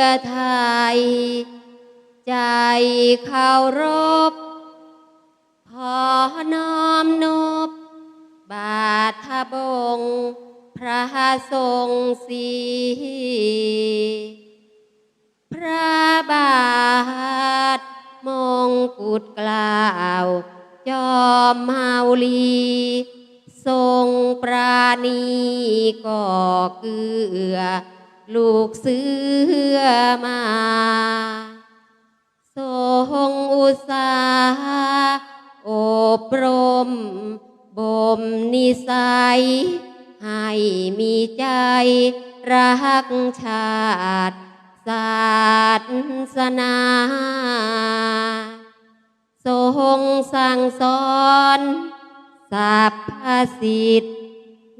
อไทย ใจเคารพขอน้อมนบบาทะบง พระทรงศรีพระบาทมงกุฎกล้าวจอมเมาลี ทรงปราณีก่อเกือ ลูกเสือมาทรงอุตสาหอบรม บ่มนิสัย ให้มีใจรักชาติศาสนาทรงสั่งสอนสัพพสิทธิ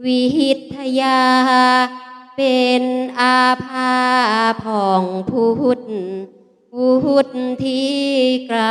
วิทยา เป็นอาภาผ่องพุทธวุฒิที่ไกล